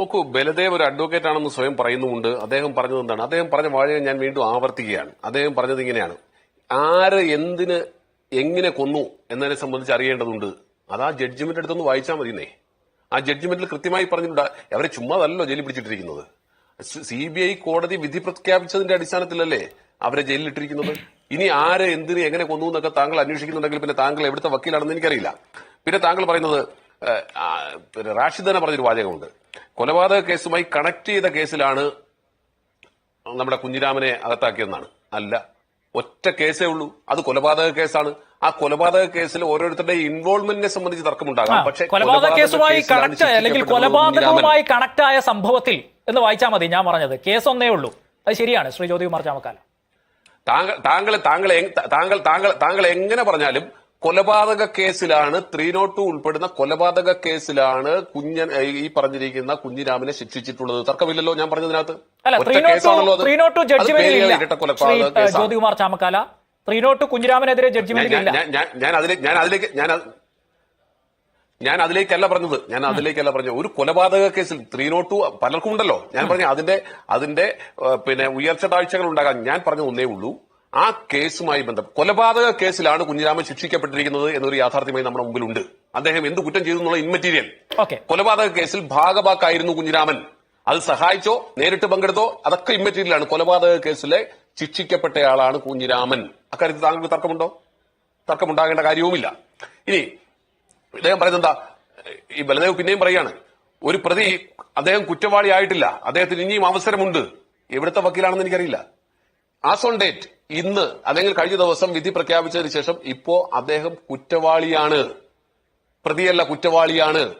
നോക്കൂ ബലദേവ് ഒരു അഡ്വക്കേറ്റ് ആണെന്ന് സ്വയം പറയുന്നുമുണ്ട്. അദ്ദേഹം പറഞ്ഞത് എന്താണ്? അദ്ദേഹം പറഞ്ഞ വാഴയെ ഞാൻ വീണ്ടും ആവർത്തിക്കുകയാണ്. അദ്ദേഹം പറഞ്ഞത് ഇങ്ങനെയാണ്. ആര് എന്തിന് എങ്ങനെ കൊന്നു എന്നതിനെ സംബന്ധിച്ച് അറിയേണ്ടതുണ്ട്. അത് ആ ജഡ്ജ്മെന്റ് എടുത്തൊന്ന് വായിച്ചാൽ മതിയെന്നേ. ആ ജഡ്ജ്മെന്റിൽ കൃത്യമായി പറഞ്ഞിട്ടുണ്ട്. അവരെ ചുമ്മാതല്ലോ ജയിലിൽ പിടിച്ചിട്ടിരിക്കുന്നത്. സി ബി ഐ കോടതി വിധി പ്രഖ്യാപിച്ചതിന്റെ അടിസ്ഥാനത്തിലല്ലേ അവരെ ജയിലിലിട്ടിരിക്കുന്നത്? ഇനി ആര് എന്തിന് എങ്ങനെ കൊന്നു എന്നൊക്കെ താങ്കൾ അന്വേഷിക്കുന്നുണ്ടെങ്കിൽ പിന്നെ താങ്കൾ എവിടുത്തെ വക്കീലാണെന്ന് എനിക്കറിയില്ല. പിന്നെ താങ്കൾ പറയുന്നത് പിന്നെ റാഷിദ് തന്നെ പറഞ്ഞൊരു വാചകമുണ്ട്. കൊലപാതക കേസുമായി കണക്ട് ചെയ്ത കേസിലാണ് നമ്മുടെ കുഞ്ഞിരാമനെ അകത്താക്കിയെന്നാണ്. അല്ല ഒറ്റ കേസേ ഉള്ളൂ. അത് കൊലപാതക കേസാണ്. ആ കൊലപാതക കേസിൽ ഓരോരുത്തരുടെ ഇൻവോൾവ്മെന്റിനെ സംബന്ധിച്ച് തർക്കമുണ്ടാകാം. പക്ഷേ കൊലപാതക കേസുമായി കണക്ട് അല്ലെങ്കിൽ കൊലപാതകവുമായി കണക്ട് ആയ സംഭവത്തിൽ എന്ന് വായിച്ചാൽ മതി ഞാൻ പറഞ്ഞത്. കേസ് ഒന്നേ ഉള്ളൂ. അത് ശരിയാണ് ശ്രീ ജ്യോതികുമാർ ചാമക്കാല. താങ്കൾ താങ്കൾ താങ്കൾ താങ്കൾ താങ്കൾ താങ്കൾ എങ്ങനെ പറഞ്ഞാലും കൊലപാതക കേസിലാണ് ത്രീ നോട്ട് ടു ഉൾപ്പെടുന്ന കൊലപാതക കേസിലാണ് കുഞ്ഞൻ ഈ പറഞ്ഞിരിക്കുന്ന കുഞ്ഞിരാമനെ ശിക്ഷിച്ചിട്ടുള്ളത്. തർക്കമില്ലല്ലോ ഞാൻ പറഞ്ഞതിനകത്ത്. ജ്യോതികുമാർ ചാമക്കാല. ത്രീ നോട്ട് കുഞ്ഞിരാമനെതിരെ ഞാൻ- ഞാൻ- അതിലേക്ക് ഞാൻ അതിലേക്ക് ഞാൻ അത് ഞാൻ അതിലേക്കല്ല പറഞ്ഞത്. ഞാൻ അതിലേക്കല്ല പറഞ്ഞത്. ഒരു കൊലപാതക കേസിൽ ത്രീ നോട്ട് പലർക്കും ഉണ്ടല്ലോ ഞാൻ പറഞ്ഞു അതിന്റെ അതിന്റെ പിന്നെ ഉയർച്ച താഴ്ചകൾ ഉണ്ടാകാൻ ഞാൻ പറഞ്ഞ ഒന്നേ ഉള്ളൂ. ആ കേസുമായി ബന്ധം കൊലപാതക കേസിലാണ് കുഞ്ഞിരാമൻ ശിക്ഷിക്കപ്പെട്ടിരിക്കുന്നത് എന്നൊരു യാഥാർത്ഥ്യമായി നമ്മുടെ മുമ്പിലുണ്ട്. അദ്ദേഹം എന്ത് കുറ്റം ചെയ്തു എന്നുള്ള ഇൻമെറ്റീരിയൽ കൊലപാതക കേസിൽ ഭാഗവാക്കായിരുന്നു കുഞ്ഞിരാമൻ. അത് സഹായിച്ചോ നേരിട്ട് പങ്കെടുത്തോ അതൊക്കെ ഇമ്മറ്റീരിയലാണ് കൊലപാതക കേസിലെ ശിക്ഷിക്കപ്പെട്ടയാളാണ് കുഞ്ഞിരാമൻ. അക്കാര്യത്തിൽ താങ്കൾക്ക് തർക്കമുണ്ടോ? തർക്കമുണ്ടാകേണ്ട കാര്യവുമില്ല. ഇനി അദ്ദേഹം പറയുന്നത് എന്താ? ഈ ബലദേവ് പിന്നെയും പറയാണ് ഒരു പ്രതി അദ്ദേഹം കുറ്റവാളിയായിട്ടില്ല അദ്ദേഹത്തിന് ഇനിയും അവസരമുണ്ട്. എവിടുത്തെ വക്കീലാണെന്ന് എനിക്കറിയില്ല. ആസ് ഓൺ ഡേറ്റ് ഇന്ന് അല്ലെങ്കിൽ കഴിഞ്ഞ ദിവസം വിധി പ്രഖ്യാപിച്ചതിന് ശേഷം ഇപ്പോ അദ്ദേഹം കുറ്റവാളിയാണ്. പ്രതിയല്ല കുറ്റവാളിയാണ്.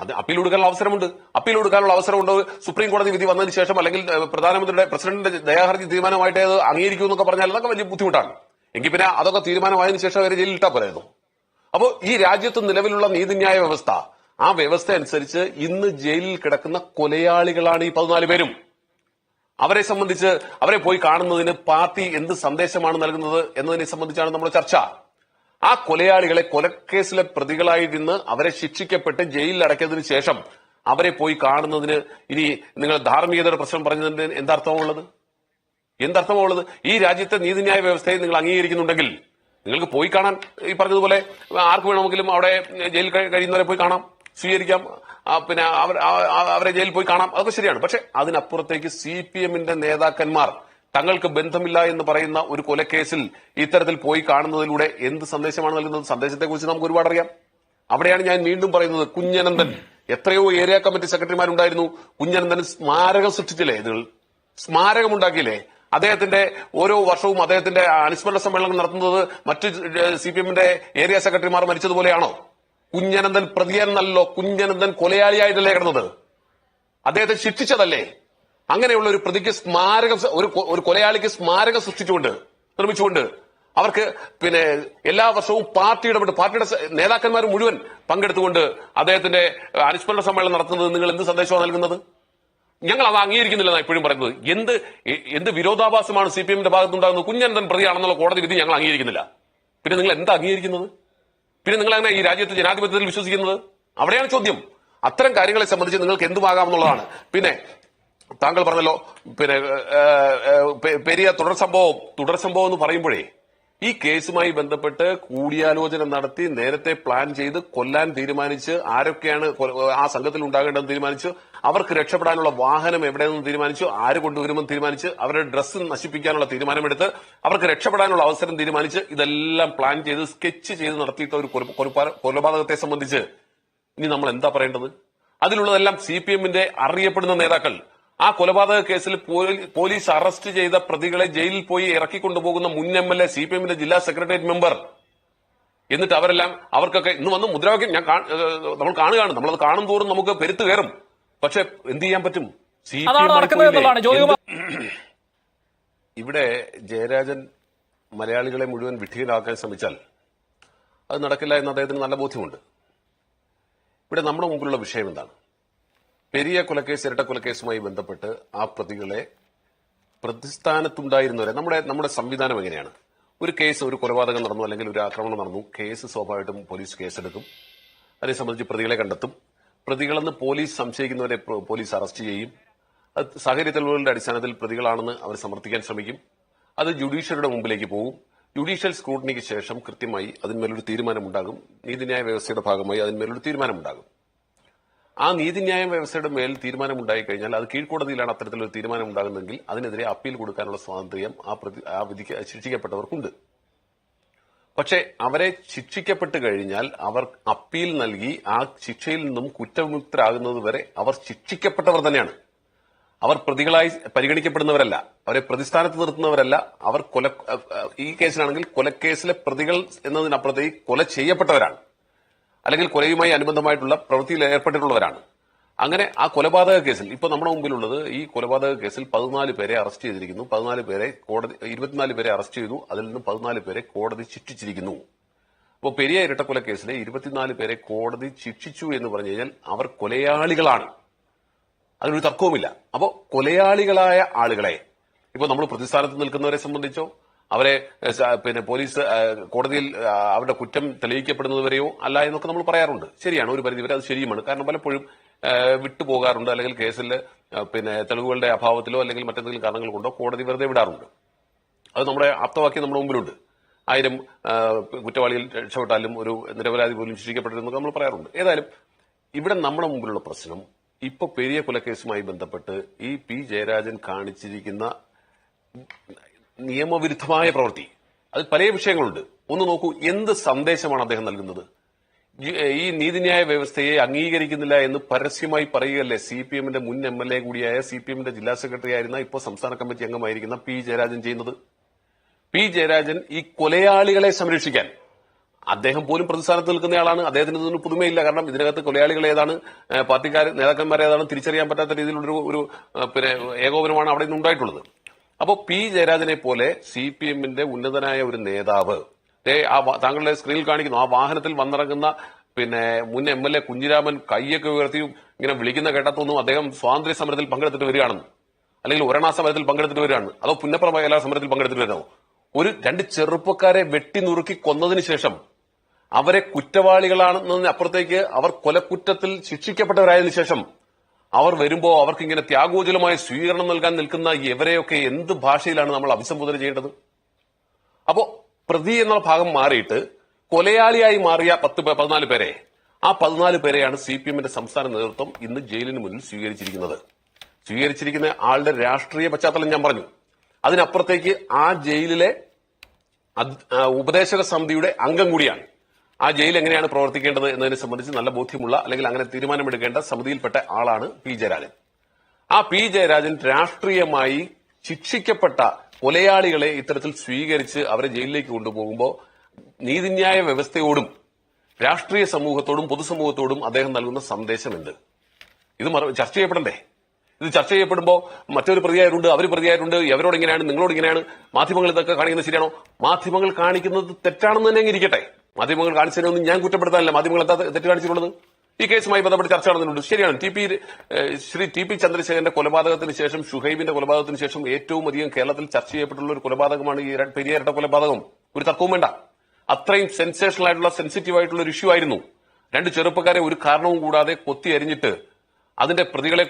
അത് അപ്പീൽ കൊടുക്കാനുള്ള അവസരമുണ്ട്. അപ്പീൽ കൊടുക്കാനുള്ള അവസരമുണ്ട്? സുപ്രീം കോടതി വിധി വന്നതിന് ശേഷം അല്ലെങ്കിൽ പ്രധാനമന്ത്രിയുടെ പ്രസിഡന്റിന്റെ ദയാഹർജി തീരുമാനമായിട്ട് അത് അംഗീകരിക്കും എന്നൊക്കെ പറഞ്ഞാൽ അതൊക്കെ വലിയ ബുദ്ധിമുട്ടാണ്. എങ്കിൽ പിന്നെ അതൊക്കെ തീരുമാനമായതിനു ശേഷം അവരെ ജയിലിൽ ഇട്ടാ പോരായിരുന്നു. അപ്പോൾ ഈ രാജ്യത്ത് നിലവിലുള്ള നീതിന്യായ വ്യവസ്ഥ ആ വ്യവസ്ഥ അനുസരിച്ച് ഇന്ന് ജയിലിൽ കിടക്കുന്ന കൊലയാളികളാണ് ഈ പതിനാല് പേരും. അവരെ സംബന്ധിച്ച് അവരെ പോയി കാണുന്നതിന് പാർട്ടി എന്ത് സന്ദേശമാണ് നൽകുന്നത് എന്നതിനെ സംബന്ധിച്ചാണ് നമ്മുടെ ചർച്ച. ആ കൊലയാളികളെ കൊലക്കേസിലെ പ്രതികളായിരുന്ന് അവരെ ശിക്ഷിക്കപ്പെട്ട് ജയിലിൽ അടക്കിയതിനു ശേഷം അവരെ പോയി കാണുന്നതിന് ഇനി നിങ്ങൾ ധാർമ്മികതയുടെ പ്രശ്നം പറഞ്ഞതിന് എന്തർത്ഥമുള്ളത് എന്തർത്ഥമുള്ളത് ഈ രാജ്യത്തെ നീതിന്യായ വ്യവസ്ഥയെ നിങ്ങൾ അംഗീകരിക്കുന്നുണ്ടെങ്കിൽ നിങ്ങൾക്ക് പോയി കാണാൻ ഈ പറഞ്ഞതുപോലെ ആർക്ക് വേണമെങ്കിലും അവിടെ ജയിലിൽ കഴി- കഴിയുന്നവരെ പോയി കാണാം. സ്വീകരിക്കാം. പിന്നെ അവർ അവരെ ജയിലിൽ പോയി കാണാം. അതൊക്കെ ശരിയാണ്. പക്ഷെ അതിനപ്പുറത്തേക്ക് സി പി എമ്മിന്റെ നേതാക്കന്മാർ തങ്ങൾക്ക് ബന്ധമില്ല എന്ന് പറയുന്ന ഒരു കൊലക്കേസിൽ ഇത്തരത്തിൽ പോയി കാണുന്നതിലൂടെ എന്ത് സന്ദേശമാണ് നൽകുന്നത്? സന്ദേശത്തെക്കുറിച്ച് നമുക്ക് ഒരുപാട് അറിയാം. അവിടെയാണ് ഞാൻ വീണ്ടും പറയുന്നത്. കുഞ്ഞനന്ദൻ എത്രയോ ഏരിയ കമ്മിറ്റി സെക്രട്ടറിമാരുണ്ടായിരുന്നു. കുഞ്ഞനന്ദൻ സ്മാരകം സൃഷ്ടിച്ചില്ലേ? ഇതുകൾ സ്മാരകമുണ്ടാക്കിയില്ലേ? അദ്ദേഹത്തിന്റെ ഓരോ വർഷവും അദ്ദേഹത്തിന്റെ അനുസ്മരണ സമ്മേളനം നടത്തുന്നത് മറ്റ് സി പി എമ്മിന്റെ ഏരിയ സെക്രട്ടറിമാർ മരിച്ചതുപോലെയാണോ? കുഞ്ഞനന്ദൻ പ്രതിയെന്നല്ലോ കുഞ്ഞനന്ദൻ കൊലയാളിയായിട്ടല്ലേ കിടന്നത്? അദ്ദേഹത്തെ ശിക്ഷിച്ചതല്ലേ? അങ്ങനെയുള്ള ഒരു പ്രതിക്ക് സ്മാരകം ഒരു ഒരു കൊലയാളിക്ക് സ്മാരകം സൃഷ്ടിച്ചുകൊണ്ട് നിർമ്മിച്ചുകൊണ്ട് അവർക്ക് പിന്നെ എല്ലാ വർഷവും പാർട്ടി ഇടപെട്ട് പാർട്ടിയുടെ നേതാക്കന്മാർ മുഴുവൻ പങ്കെടുത്തുകൊണ്ട് അദ്ദേഹത്തിന്റെ അനുസ്മരണ സമ്മേളനം നടത്തുന്നത് നിങ്ങൾ എന്ത് സന്ദേശമാണ് നൽകുന്നത്? ഞങ്ങൾ അത് അംഗീകരിക്കുന്നില്ലെന്നാണ് ഇപ്പോഴും പറയുന്നത്. എന്ത് എന്ത് വിരോധാഭാസമാണ് സി പി എമ്മിന്റെ ഭാഗത്തുണ്ടാകുന്നത് കുഞ്ഞനന്തൻ പ്രതിയാണെന്നുള്ള കോടതി വിധി ഞങ്ങൾ അംഗീകരിക്കുന്നില്ല. പിന്നെ നിങ്ങൾ എന്താ അംഗീകരിക്കുന്നത്? പിന്നെ നിങ്ങൾ അങ്ങനെ ഈ രാജ്യത്ത് ജനാധിപത്യത്തിൽ വിശ്വസിക്കുന്നത്? അവിടെയാണ് ചോദ്യം. അത്തരം കാര്യങ്ങളെ സംബന്ധിച്ച് നിങ്ങൾക്ക് എന്തുമാകാമെന്നുള്ളതാണ് പിന്നെ താങ്കൾ പറഞ്ഞല്ലോ പിന്നെ പെരിയ തുടർ സംഭവം തുടർ സംഭവം എന്ന് പറയുമ്പോഴേ ഈ കേസുമായി ബന്ധപ്പെട്ട് കൂടിയാലോചന നടത്തി നേരത്തെ പ്ലാൻ ചെയ്ത് കൊല്ലാൻ തീരുമാനിച്ച് ആരൊക്കെയാണ് ആ സംഘത്തിൽ ഉണ്ടാകേണ്ടതെന്ന് തീരുമാനിച്ചു അവർക്ക് രക്ഷപ്പെടാനുള്ള വാഹനം എവിടെയെന്ന് തീരുമാനിച്ചു ആര് കൊണ്ടുവരുമെന്ന് തീരുമാനിച്ച് അവരുടെ ഡ്രസ്സ് നശിപ്പിക്കാനുള്ള തീരുമാനമെടുത്ത് അവർക്ക് രക്ഷപ്പെടാനുള്ള അവസരം തീരുമാനിച്ച് ഇതെല്ലാം പ്ലാൻ ചെയ്ത് സ്കെച്ച് ചെയ്ത് നടത്തിയിട്ട ഒരു കൊലപാതകത്തെ സംബന്ധിച്ച് ഇനി നമ്മൾ എന്താ പറയേണ്ടത്? അതിലുള്ളതെല്ലാം സി പി എമ്മിന്റെ അറിയപ്പെടുന്ന നേതാക്കൾ ആ കൊലപാതക കേസിൽ പോലീസ് അറസ്റ്റ് ചെയ്ത പ്രതികളെ ജയിലിൽ പോയി ഇറക്കിക്കൊണ്ടുപോകുന്ന മുൻ M L A C P എമ്മിന്റെ ജില്ലാ സെക്രട്ടേറിയറ്റ് മെമ്പർ. എന്നിട്ട് അവരെല്ലാം അവർക്കൊക്കെ ഇന്ന് വന്ന് മുദ്രാവാക്യം ഞാൻ നമ്മൾ കാണുകയാണ്. നമ്മളത് കാണും തോറും നമുക്ക് പെരുത്ത് കയറും. പക്ഷെ എന്ത് ചെയ്യാൻ പറ്റും? സി ഇവിടെ ജയരാജൻ മലയാളികളെ മുഴുവൻ വിഡ്ഢികളാക്കാൻ ശ്രമിച്ചാൽ അത് നടക്കില്ല എന്ന് അദ്ദേഹത്തിന് നല്ല ബോധ്യമുണ്ട്. ഇവിടെ നമ്മുടെ മുമ്പിലുള്ള വിഷയം എന്താണ്? പെരിയ കൊലക്കേസ് ഇരട്ട കൊലക്കേസുമായി ബന്ധപ്പെട്ട് ആ പ്രതികളെ പ്രതിസ്ഥാനത്തുണ്ടായിരുന്നവരെ നമ്മുടെ നമ്മുടെ സംവിധാനം എങ്ങനെയാണ്? ഒരു കേസ് ഒരു കൊലപാതകം നടന്നു അല്ലെങ്കിൽ ഒരു ആക്രമണം നടന്നു കേസ് സ്വാഭാവികമായിട്ടും പോലീസ് കേസെടുക്കും. അതിനെ സംബന്ധിച്ച് പ്രതികളെ കണ്ടെത്തും. പ്രതികളെന്ന് പോലീസ് സംശയിക്കുന്നവരെ പോലീസ് അറസ്റ്റ് ചെയ്യും. അത് സാഹചര്യ തെളിവുകളുടെ അടിസ്ഥാനത്തിൽ പ്രതികളാണെന്ന് അവർ സമർത്ഥിക്കാൻ ശ്രമിക്കും. അത് ജുഡീഷ്യറിയുടെ മുമ്പിലേക്ക് പോകും ജുഡീഷ്യൽ സ്ക്രൂട്ടനിക്ക് ശേഷം കൃത്യമായി അതിന്മേലൊരു തീരുമാനമുണ്ടാകും. നീതിന്യായ വ്യവസ്ഥയുടെ ഭാഗമായി അതിന്മേലൊരു തീരുമാനമുണ്ടാകും. ആ നീതിന്യായ വ്യവസ്ഥയുടെ മേൽ തീരുമാനമുണ്ടായി കഴിഞ്ഞാൽ അത് കീഴ്ക്കോടതിയിലാണ് അത്തരത്തിലൊരു തീരുമാനം ഉണ്ടാകുന്നതെങ്കിൽ അതിനെതിരെ അപ്പീൽ കൊടുക്കാനുള്ള സ്വാതന്ത്ര്യം ആ പ്രതി ആ വിധിക്ക് ശിക്ഷിക്കപ്പെട്ടവർക്കുണ്ട്. പക്ഷേ അവരെ ശിക്ഷിക്കപ്പെട്ട് കഴിഞ്ഞാൽ അവർ അപ്പീൽ നൽകി ആ ശിക്ഷയിൽ നിന്നും കുറ്റമുക്തരാകുന്നത് വരെ അവർ ശിക്ഷിക്കപ്പെട്ടവർ തന്നെയാണ്. അവർ പ്രതികളായി പരിഗണിക്കപ്പെടുന്നവരല്ല. അവരെ പ്രതിസ്ഥാനത്ത് നിർത്തുന്നവരല്ല. അവർ കൊല ഈ കേസിലാണെങ്കിൽ കൊലക്കേസിലെ പ്രതികൾ എന്നതിനപ്പുറത്തേക്ക് കൊല ചെയ്യപ്പെട്ടവരാണ്. അല്ലെങ്കിൽ കൊലയുമായി അനുബന്ധമായിട്ടുള്ള പ്രവൃത്തിയിൽ ഏർപ്പെട്ടിട്ടുള്ളവരാണ്. അങ്ങനെ ആ കൊലപാതക കേസിൽ ഇപ്പൊ നമ്മുടെ മുമ്പിലുള്ളത് ഈ കൊലപാതക കേസിൽ പതിനാല് പേരെ അറസ്റ്റ് ചെയ്തിരിക്കുന്നു. പതിനാല് പേരെ കോടതി ഇരുപത്തിനാല് പേരെ അറസ്റ്റ് ചെയ്തു. അതിൽ നിന്ന് പതിനാല് പേരെ കോടതി ശിക്ഷിച്ചിരിക്കുന്നു. അപ്പോൾ പെരിയ ഇരട്ടക്കൊല കേസിലെ ഇരുപത്തിനാല് പേരെ കോടതി ശിക്ഷിച്ചു എന്ന് പറഞ്ഞു കഴിഞ്ഞാൽ അവർ കൊലയാളികളാണ്. അതിനൊരു തർക്കവുമില്ല. അപ്പോൾ കൊലയാളികളായ ആളുകളെ ഇപ്പോൾ നമ്മൾ പ്രതിസ്ഥാനത്ത് നിൽക്കുന്നവരെ സംബന്ധിച്ചോ അവരെ പിന്നെ പോലീസ് കോടതിയിൽ അവരുടെ കുറ്റം തെളിയിക്കപ്പെടുന്നതുവരെയോ അല്ല എന്നൊക്കെ നമ്മൾ പറയാറുണ്ട്. ശരിയാണ് ഒരു പരിധിവരെ അത് ശരിയുമാണ്. കാരണം പലപ്പോഴും വിട്ടുപോകാറുണ്ട് അല്ലെങ്കിൽ കേസിൽ പിന്നെ തെളിവുകളുടെ അഭാവത്തിലോ അല്ലെങ്കിൽ മറ്റെന്തെങ്കിലും കാരണങ്ങൾ കൊണ്ടോ കോടതി വെറുതെ വിടാറുണ്ട്. അത് നമ്മുടെ ആപ്തവാക്യം നമ്മുടെ മുമ്പിലുണ്ട്. ആയിരം കുറ്റവാളിയിൽ രക്ഷപ്പെട്ടാലും ഒരു നിരപരാധി പോലും ശിക്ഷിക്കപ്പെട്ടിരുന്നൊക്കെ നമ്മൾ പറയാറുണ്ട്. ഏതായാലും ഇവിടെ നമ്മുടെ മുമ്പിലുള്ള പ്രശ്നം ഇപ്പൊ പെരിയ കൊലക്കേസുമായി ബന്ധപ്പെട്ട് ഈ പി ജയരാജൻ കാണിച്ചിരിക്കുന്ന നിയമവിരുദ്ധമായ പ്രവൃത്തി. അത് പല വിഷയങ്ങളുണ്ട്. ഒന്ന് നോക്കൂ എന്ത് സന്ദേശമാണ് അദ്ദേഹം നൽകുന്നത്? ഈ- നീതിന്യായ വ്യവസ്ഥയെ അംഗീകരിക്കുന്നില്ല എന്ന് പരസ്യമായി പറയുകയല്ലേ സി പി എമ്മിന്റെ മുൻ എം എൽ എ കൂടിയായ സി പി എമ്മിന്റെ ജില്ലാ സെക്രട്ടറി ആയിരുന്ന ഇപ്പോൾ സംസ്ഥാന കമ്മിറ്റി അംഗമായിരിക്കുന്ന പി ജയരാജൻ ചെയ്യുന്നത്? പി ജയരാജൻ ഈ കൊലയാളികളെ സംരക്ഷിക്കാൻ. അദ്ദേഹം പോലും പ്രതിസ്ഥാനത്ത് നിൽക്കുന്നയാളാണ്. അദ്ദേഹത്തിന് ഇതൊന്നും പുതുമയില്ല. കാരണം ഇതിനകത്ത് കൊലയാളികൾ ഏതാണ്? പാർട്ടിക്കാർ നേതാക്കന്മാർ ഏതാണ്? തിരിച്ചറിയാൻ പറ്റാത്ത രീതിയിലുള്ള ഒരു പിന്നെ ഏകോപനമാണ് അവിടെ നിന്ന് ഉണ്ടായിട്ടുള്ളത്. അപ്പോൾ പി ജയരാജനെ പോലെ സി പി എമ്മിന്റെ ഉന്നതനായ ഒരു നേതാവ് ആ താങ്കളുടെ സ്ക്രീനിൽ കാണിക്കുന്നു ആ വാഹനത്തിൽ വന്നിറങ്ങുന്ന പിന്നെ മുൻ എം എൽ എ കുഞ്ഞിരാമൻ കൈയൊക്കെ ഉയർത്തി ഇങ്ങനെ വിളിക്കുന്ന കേട്ടത്തൊന്നും അദ്ദേഹം സ്വാതന്ത്ര്യ സമരത്തിൽ പങ്കെടുത്തിട്ട് വരികയാണെന്ന്. അല്ലെങ്കിൽ ഒരണാ സമരത്തിൽ പങ്കെടുത്തിട്ട് വരികയാണ് അതോ പുന്നപ്ര മേഖലാ സമരത്തിൽ പങ്കെടുത്തിട്ട് വരുന്നോ ഒരു രണ്ട് ചെറുപ്പക്കാരെ വെട്ടി നുറുക്കി കൊന്നതിന് ശേഷം അവരെ കുറ്റവാളികളാണെന്നതിന് അപ്പുറത്തേക്ക് അവർ കൊലക്കുറ്റത്തിൽ ശിക്ഷിക്കപ്പെട്ടവരായതിനു ശേഷം അവർ വരുമ്പോൾ അവർക്ക് ഇങ്ങനെ ത്യാഗോജലമായ സ്വീകരണം നൽകാൻ നിൽക്കുന്ന എവരെയൊക്കെ എന്ത് ഭാഷയിലാണ് നമ്മൾ അഭിസംബോധന ചെയ്യേണ്ടത്? അപ്പോ പ്രതി എന്ന ഭാഗം മാറിയിട്ട് കൊലയാളിയായി മാറിയ പത്ത് പതിനാല് പേരെ ആ പതിനാല് പേരെയാണ് സി പി എമ്മിന്റെ സംസ്ഥാന നേതൃത്വം ഇന്ന് ജയിലിന് മുന്നിൽ സ്വീകരിച്ചിരിക്കുന്നത്. സ്വീകരിച്ചിരിക്കുന്ന ആളുടെ രാഷ്ട്രീയ പശ്ചാത്തലം ഞാൻ പറഞ്ഞു. അതിനപ്പുറത്തേക്ക് ആ ജയിലിലെ ഉപദേശക സമിതിയുടെ അംഗം കൂടിയാണ് ആ ജയിൽ എങ്ങനെയാണ് പ്രവർത്തിക്കേണ്ടത് എന്നതിനെ സംബന്ധിച്ച് നല്ല ബോധ്യമുള്ള അല്ലെങ്കിൽ അങ്ങനെ തീരുമാനമെടുക്കേണ്ട സമിതിയിൽപ്പെട്ട ആളാണ് പി ജയരാജൻ. ആ പി ജയരാജൻ രാഷ്ട്രീയമായി ശിക്ഷിക്കപ്പെട്ട കൊലയാളികളെ ഇത്തരത്തിൽ സ്വീകരിച്ച് അവരെ ജയിലിലേക്ക് കൊണ്ടുപോകുമ്പോൾ നീതിന്യായ വ്യവസ്ഥയോടും രാഷ്ട്രീയ സമൂഹത്തോടും പൊതുസമൂഹത്തോടും അദ്ദേഹം നൽകുന്ന സന്ദേശം എന്ത് ഇത് ചർച്ച ചെയ്യപ്പെടണ്ടേ? ഇത് ചർച്ച ചെയ്യപ്പെടുമ്പോൾ മറ്റൊരു പ്രതിയായിട്ടുണ്ട് അവർ പ്രതിയായിട്ടുണ്ട് എവരോട് ഇങ്ങനെയാണ് നിങ്ങളോട് ഇങ്ങനെയാണ്. മാധ്യമങ്ങൾ ഇതൊക്കെ കാണിക്കുന്നത് ശരിയാണോ? മാധ്യമങ്ങൾ കാണിക്കുന്നത് തെറ്റാണെന്ന് തന്നെ ഇരിക്കട്ടെ. മാധ്യമങ്ങൾ കാണിച്ചതിനൊന്നും ഞാൻ കുറ്റപ്പെടുത്താനല്ല. മാധ്യമങ്ങൾ എന്താ തെറ്റ് കാണിച്ചിട്ടുള്ളത്? ഈ കേസുമായി ബന്ധപ്പെട്ട് ചർച്ച നടന്നിട്ടുണ്ട്. ശരിയാണ്. T P Sri T P ചന്ദ്രശേഖരന്റെ കൊലപാതകത്തിന് ശേഷം ഷുഹൈബിന്റെ കൊലപാതകത്തിന് ശേഷം ഏറ്റവും അധികം കേരളത്തിൽ ചർച്ച ചെയ്യപ്പെട്ടുള്ള ഒരു കൊലപാതകമാണ് ഈ പെരിയാരുടെ കൊലപാതകം. ഒരു തർക്കവും വേണ്ട. അത്രയും സെൻസേഷണൽ ആയിട്ടുള്ള സെൻസിറ്റീവ് ആയിട്ടുള്ള ഒരു ഇഷ്യൂ ആയിരുന്നു. രണ്ട് ചെറുപ്പക്കാരെ ഒരു കാരണവും കൂടാതെ കൊത്തി അരിഞ്ഞിട്ട് അതിന്റെ പ്രതികളെ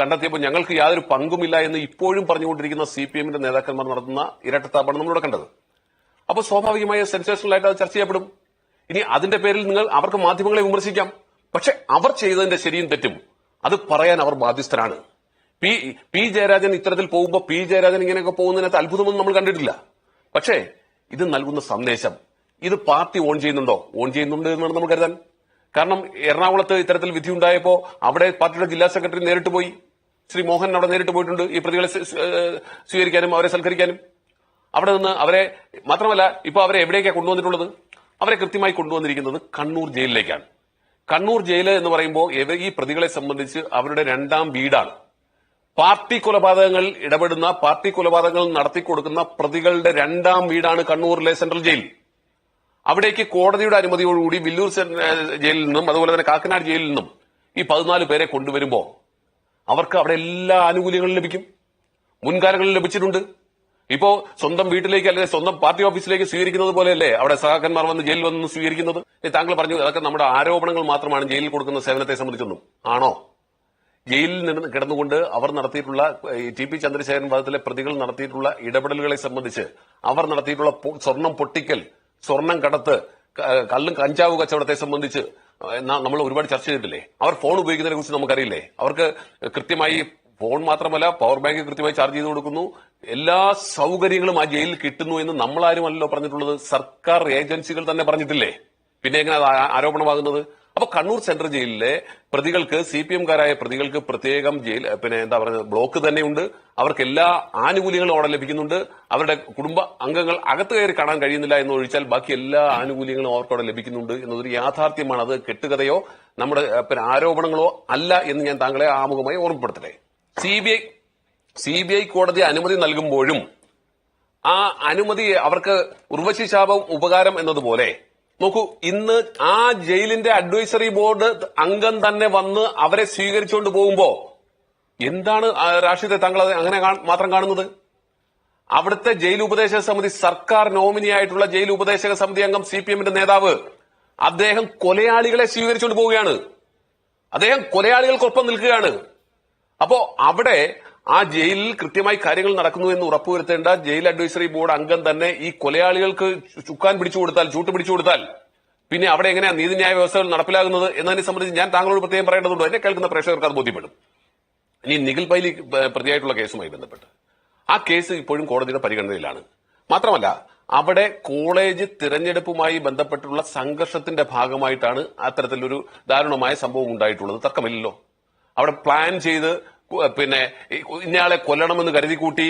കണ്ടെത്തിയപ്പോൾ ഞങ്ങൾക്ക് യാതൊരു പങ്കുമില്ല എന്ന് ഇപ്പോഴും പറഞ്ഞുകൊണ്ടിരിക്കുന്ന സി പി എമ്മിന്റെ നേതാക്കന്മാർ നടത്തുന്ന ഇരട്ടത്താപ്പാണ് നമ്മളിവിടെ കണ്ടത്. അപ്പോൾ സ്വാഭാവികമായ സെൻസേഷണൽ ആയിട്ട് അത് ചർച്ച ചെയ്യപ്പെടും. ഇനി അതിന്റെ പേരിൽ നിങ്ങൾ അവർക്ക് മാധ്യമങ്ങളെ വിമർശിക്കാം. പക്ഷെ അവർ ചെയ്തതിന്റെ ശരിയും തെറ്റും അത് പറയാൻ അവർ ബാധ്യസ്ഥരാണ്. പി പി ജയരാജൻ ഇത്തരത്തിൽ പോകുമ്പോൾ പി ജയരാജൻ ഇങ്ങനെയൊക്കെ പോകുന്നതിനകത്ത് അത്ഭുതമൊന്നും നമ്മൾ കണ്ടിട്ടില്ല. പക്ഷേ ഇത് നൽകുന്ന സന്ദേശം. ഇത് പാർട്ടി ഓൺ ചെയ്യുന്നുണ്ടോ? ഓൺ ചെയ്യുന്നുണ്ട് എന്നാണ് നമ്മൾ കരുതാൻ. കാരണം എറണാകുളത്ത് ഇത്തരത്തിൽ വിധി ഉണ്ടായപ്പോ അവിടെ പാർട്ടിയുടെ ജില്ലാ സെക്രട്ടറി നേരിട്ട് പോയി. ശ്രീ മോഹൻ അവിടെ നേരിട്ട് പോയിട്ടുണ്ട് ഈ പ്രതികളെ സ്വീ- സ്വീ- സ്വീകരിക്കാനും അവരെ സൽക്കരിക്കാനും. അവിടെ നിന്ന് അവരെ മാത്രമല്ല ഇപ്പൊ അവരെ എവിടേക്കാണ് കൊണ്ടുവന്നിട്ടുള്ളത്? അവരെ കൃത്യമായി കൊണ്ടുവന്നിരിക്കുന്നത് കണ്ണൂർ ജയിലിലേക്കാണ്. കണ്ണൂർ ജയിൽ എന്ന് പറയുമ്പോൾ ഈ പ്രതികളെ സംബന്ധിച്ച് അവരുടെ രണ്ടാം വീടാണ്. പാർട്ടി കൊലപാതകങ്ങൾ ഇടപെടുന്ന പാർട്ടി കൊലപാതകങ്ങൾ നടത്തിക്കൊടുക്കുന്ന പ്രതികളുടെ രണ്ടാം വീടാണ് കണ്ണൂരിലെ സെൻട്രൽ ജയിൽ. അവിടേക്ക് കോടതിയുടെ അനുമതിയോടുകൂടി വില്ലൂർ ജയിലിൽ നിന്നും അതുപോലെ തന്നെ കാക്കനാട് ജയിലിൽ നിന്നും ഈ പതിനാല് പേരെ കൊണ്ടുവരുമ്പോൾ അവർക്ക് അവിടെ എല്ലാ ആനുകൂല്യങ്ങളും ലഭിക്കും. മുൻകാലങ്ങളിൽ ലഭിച്ചിട്ടുണ്ട്. ഇപ്പോ സ്വന്തം വീട്ടിലേക്ക് അല്ലെങ്കിൽ സ്വന്തം പാർട്ടി ഓഫീസിലേക്ക് സ്വീകരിക്കുന്നത് പോലെയല്ലേ അവിടെ സഹാക്കന്മാർ വന്ന് ജയിലിൽ വന്ന് സ്വീകരിക്കുന്നത്? താങ്കൾ പറഞ്ഞു അതൊക്കെ നമ്മുടെ ആരോപണങ്ങൾ മാത്രമാണ് ജയിലിൽ കൊടുക്കുന്ന സേവനത്തെ സംബന്ധിച്ചൊന്നും. ആണോ? ജയിലിൽ നിന്ന് കിടന്നുകൊണ്ട് അവർ നടത്തിയിട്ടുള്ള ടി പി ചന്ദ്രശേഖരൻ വധത്തിലെ പ്രതികൾ നടത്തിയിട്ടുള്ള ഇടപെടലുകളെ സംബന്ധിച്ച് അവർ നടത്തിയിട്ടുള്ള സ്വർണം പൊട്ടിക്കൽ സ്വർണം കടത്ത് കല്ലും കഞ്ചാവ് കച്ചവടത്തെ സംബന്ധിച്ച് നമ്മൾ ഒരുപാട് ചർച്ച ചെയ്തിട്ടില്ലേ? അവർ ഫോൺ ഉപയോഗിക്കുന്നതിനെ കുറിച്ച് നമുക്കറിയില്ലേ? അവർക്ക് കൃത്യമായി ഫോൺ മാത്രമല്ല പവർ ബാങ്ക് കൃത്യമായി ചാർജ് ചെയ്ത് കൊടുക്കുന്നു. എല്ലാ സൗകര്യങ്ങളും ആ ജയിലിൽ കിട്ടുന്നു എന്ന് നമ്മളാരുമല്ലോ പറഞ്ഞിട്ടുള്ളത്? സർക്കാർ ഏജൻസികൾ തന്നെ പറഞ്ഞിട്ടില്ലേ? പിന്നെ എങ്ങനെ ആരോപണമാകുന്നത്? അപ്പൊ കണ്ണൂർ സെൻട്രൽ ജയിലിലെ പ്രതികൾക്ക് സി പി എംകാരായ പ്രതികൾക്ക് പ്രത്യേകം ജയിൽ പിന്നെ എന്താ പറയുന്നത് ബ്ലോക്ക് തന്നെയുണ്ട്. അവർക്ക് എല്ലാ ആനുകൂല്യങ്ങളും അവിടെ ലഭിക്കുന്നുണ്ട്. അവരുടെ കുടുംബ അംഗങ്ങൾ അകത്ത് കയറി കാണാൻ കഴിയുന്നില്ല എന്ന് ഒഴിച്ചാൽ ബാക്കി എല്ലാ ആനുകൂല്യങ്ങളും അവർക്ക് അവിടെ ലഭിക്കുന്നുണ്ട് എന്നതൊരു യാഥാർത്ഥ്യമാണ്. അത് കെട്ടുകഥയോ നമ്മുടെ പിന്നെ ആരോപണങ്ങളോ അല്ല എന്ന് ഞാൻ താങ്കളെ ആമുഖമായി ഓർമ്മപ്പെടുത്തട്ടെ. C B I C B I കോടതി അനുമതി നൽകുമ്പോഴും ആ അനുമതി അവർക്ക് ഉർവശി ശാപം ഉപകാരം എന്നതുപോലെ നോക്കൂ ഇന്ന് ആ ജയിലിന്റെ അഡ്വൈസറി ബോർഡ് അംഗം തന്നെ വന്ന് അവരെ സ്വീകരിച്ചുകൊണ്ട് പോകുമ്പോ എന്താണ് രാഷ്ട്രീയത്തെ താങ്കൾ അങ്ങനെ മാത്രം കാണുന്നത്? അവിടുത്തെ ജയിൽ ഉപദേശക സമിതി സർക്കാർ നോമിനി ആയിട്ടുള്ള ജയിൽ ഉപദേശക സമിതി അംഗം സി പി എമ്മിന്റെ നേതാവ് അദ്ദേഹം കൊലയാളികളെ സ്വീകരിച്ചുകൊണ്ട് പോവുകയാണ്. അദ്ദേഹം കൊലയാളികൾക്കൊപ്പം നിൽക്കുകയാണ്. അപ്പോ അവിടെ ആ ജയിലിൽ കൃത്യമായി കാര്യങ്ങൾ നടക്കുന്നു എന്ന് ഉറപ്പുവരുത്തേണ്ട ജയിൽ അഡ്വൈസറി ബോർഡ് അംഗം തന്നെ ഈ കൊലയാളികൾക്ക് ചുക്കാൻ പിടിച്ചു കൊടുത്താൽ ചൂട്ട് പിടിച്ചു കൊടുത്താൽ പിന്നെ അവിടെ എങ്ങനെയാണ് നീതിന്യായ വ്യവസ്ഥകൾ നടപ്പിലാകുന്നത് എന്നതിനെ സംബന്ധിച്ച് ഞാൻ താങ്കളോട് പ്രത്യേകം പറയേണ്ടതുണ്ട്. എന്നെ കേൾക്കുന്ന പ്രേക്ഷകർക്ക് അത് ബോധ്യപ്പെടും. ഇനി നിഖിൽ പൈലി പ്രതിയായിട്ടുള്ള കേസുമായി ബന്ധപ്പെട്ട്. ആ കേസ് ഇപ്പോഴും കോടതിയുടെ പരിഗണനയിലാണ്. മാത്രമല്ല അവിടെ കോളേജ് തിരഞ്ഞെടുപ്പുമായി ബന്ധപ്പെട്ടുള്ള സംഘർഷത്തിന്റെ ഭാഗമായിട്ടാണ് അത്തരത്തിലൊരു ദാരുണമായ സംഭവം ഉണ്ടായിട്ടുള്ളത്. തർക്കമില്ലല്ലോ. അവിടെ പ്ലാൻ ചെയ്ത് പിന്നെ ഇന്നയാളെ കൊല്ലണമെന്ന് കരുതി കൂട്ടി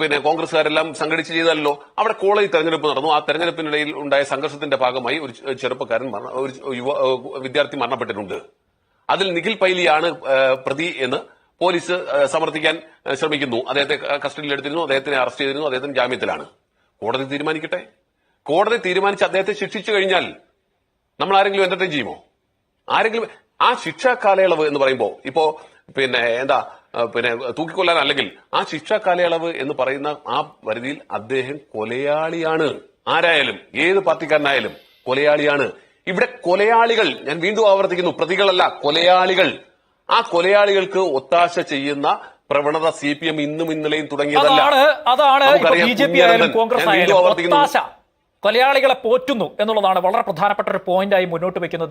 പിന്നെ കോൺഗ്രസ്സുകാരെല്ലാം സംഘടിച്ച് ചെയ്തല്ലോ അവിടെ കോളേജ് തെരഞ്ഞെടുപ്പ് നടന്നു. ആ തെരഞ്ഞെടുപ്പിനിടയിൽ ഉണ്ടായ സംഘർഷത്തിന്റെ ഭാഗമായി ഒരു ചെറുപ്പക്കാരൻ ഒരു യുവ വിദ്യാർത്ഥി മരണപ്പെട്ടിട്ടുണ്ട്. അതിൽ നിഖിൽ പൈലിയാണ് പ്രതി എന്ന് പോലീസ് സമർത്ഥിക്കാൻ ശ്രമിക്കുന്നു. അദ്ദേഹത്തെ കസ്റ്റഡിയിൽ എടുത്തിരുന്നു അദ്ദേഹത്തിനെ അറസ്റ്റ് ചെയ്തിരുന്നു. അദ്ദേഹത്തിന് ജാമ്യത്തിലാണ്. കോടതി തീരുമാനിക്കട്ടെ. കോടതി തീരുമാനിച്ച് അദ്ദേഹത്തെ ശിക്ഷിച്ചു കഴിഞ്ഞാൽ നമ്മൾ ആരെങ്കിലും എന്റർടൈൻ ചെയ്യുമോ? ആരെങ്കിലും ആ ശിക്ഷാ കാലയളവ് എന്ന് പറയുമ്പോൾ ഇപ്പോ പിന്നെ എന്താ പിന്നെ തൂക്കിക്കൊല്ലാൻ അല്ലെങ്കിൽ ആ ശിക്ഷാ കാലയളവ് എന്ന് പറയുന്ന ആ പരിധിയിൽ അദ്ദേഹം കൊലയാളിയാണ്. ആരായാലും ഏത് പാർട്ടിക്കാരനായാലും കൊലയാളിയാണ്. ഇവിടെ കൊലയാളികൾ ഞാൻ വീണ്ടും ആവർത്തിക്കുന്നു പ്രതികളല്ല കൊലയാളികൾ. ആ കൊലയാളികൾക്ക് ഒത്താശ ചെയ്യുന്ന പ്രവണത സി പി എം ഇന്നും ഇന്നലെയും തുടങ്ങിയതല്ല. അതാണ്. കൊലയാളികളെ പോറ്റുന്നു എന്നുള്ളതാണ് വളരെ പ്രധാനപ്പെട്ട ഒരു പോയിന്റായി മുന്നോട്ട് വെക്കുന്നത്